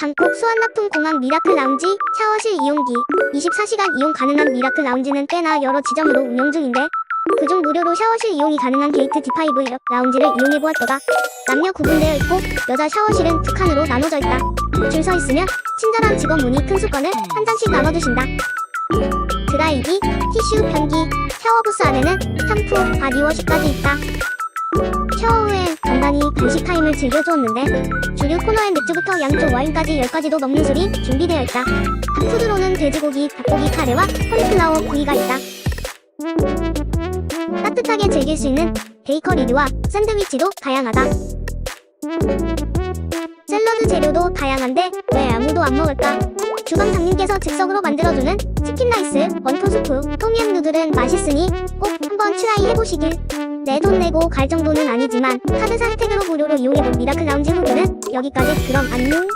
방콕 수완나품 공항 미라클 라운지 샤워실 이용기 24시간 이용 가능한 미라클 라운지는 꽤나 여러 지점으로 운영 중인데 그중 무료로 샤워실 이용이 가능한 게이트 D5 라운지를 이용해보았더라 남녀 구분되어 있고 여자 샤워실은 두 칸으로 나눠져 있다. 줄 서 있으면 친절한 직원분이 큰 수건을 한 잔씩 나눠주신다. 드라이기, 티슈, 변기, 샤워 부스 안에는 샴푸, 바디워시까지 있다. 샤워 타임을 즐겨주었는데 주류 코너엔 맥주부터 양쪽 와인까지 10가지도 넘는 술이 준비되어 있다. 푸드로는 돼지고기, 닭고기 카레와 콜리플라워 구이가 있다. 따뜻하게 즐길 수 있는 베이커리류와 샌드위치도 다양하다. 샐러드 재료도 다양한데 왜 아무도 안 먹을까? 주방장님께서 즉석으로 만들어주는 치킨 라이스, 원토 수프, 톰얌 누들은 맛있으니 꼭 한번 트라이 해보시길. 내 돈 내고 갈 정도는 아니지만 카드사 혜택으로 무료로 이용해본 미라클 라운지 후기는 여기까지. 그럼 안녕